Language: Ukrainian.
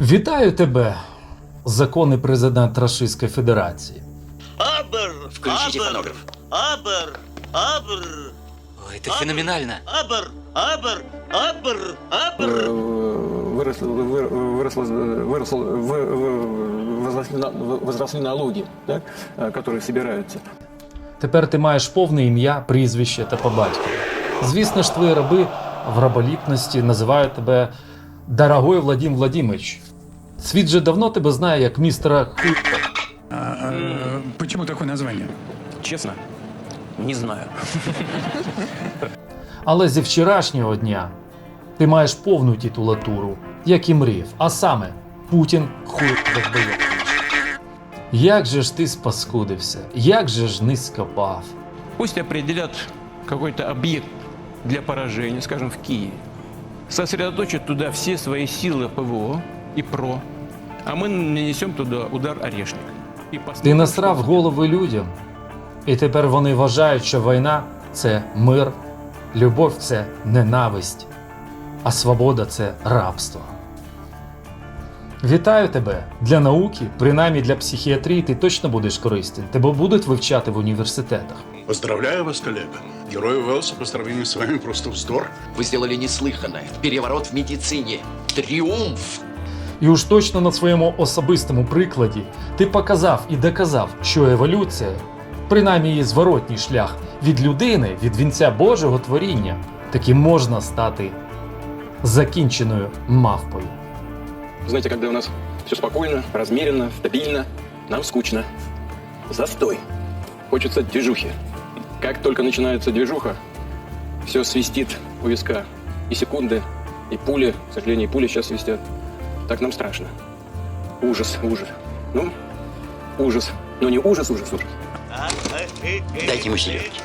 Вітаю тебе, законний президент Рашистської Федерації. Абр! Включите абр, фонограф. Абр! Абр! Ой, это феноменально. Абр! Абр! Абр! э, Абр! выросло, вы- выросло, выросло, вы- вы- возросли, на- возросли налоги, да, э, которые собираются. Тепер ти маєш повне ім'я, прізвище та по батькові. Звісно ж, твої раби в раболіпності називають тебе Дорогой Владим Владимирович. Світ же давно тебе знає як містера Хуй. А, а, почему такое название? Честно, не знаю. Але зі вчорашнього дня ти маєш повну титулатуру, як і мріяв, а саме Путін хуй довбойович. Як же ж ти спаскудився, як же ж низько пав. Пусть определят какой-то объект для поражения, скажем, в Киеве. Сосредоточат туда все свои силы ПВО и ПРО, а мы нанесем туда удар орешник. І Ти насрав голови людям, і тепер вони вважають, що війна це мир, любов це ненависть, а свобода це рабство. Вітаю тебе! Для науки, принаймні для психіатрії, ти точно будеш корисний. Тебе будуть вивчати в університетах. Поздравляю вас, коллега. Герой Уэллса по сравнению с вами просто вздор. Вы сделали неслыханное. Переворот в медицине. Триумф. І уж точно на своєму особистому прикладі ти показав і доказав, що еволюція, принаймні її зворотній шлях від людини, від вінця Божого творіння, таки можна стати закінченою мавпою. Знаете, когда у нас все спокойно, размеренно, стабильно, нам скучно. Застой. Хочется движухи. Как только начинается движуха, все свистит у виска. И секунды, и пули, к сожалению, и пули сейчас свистят. Так нам страшно. Ужас, ужас. Ну, ужас. Но не ужас, ужас, ужас. Дайте ему селедки.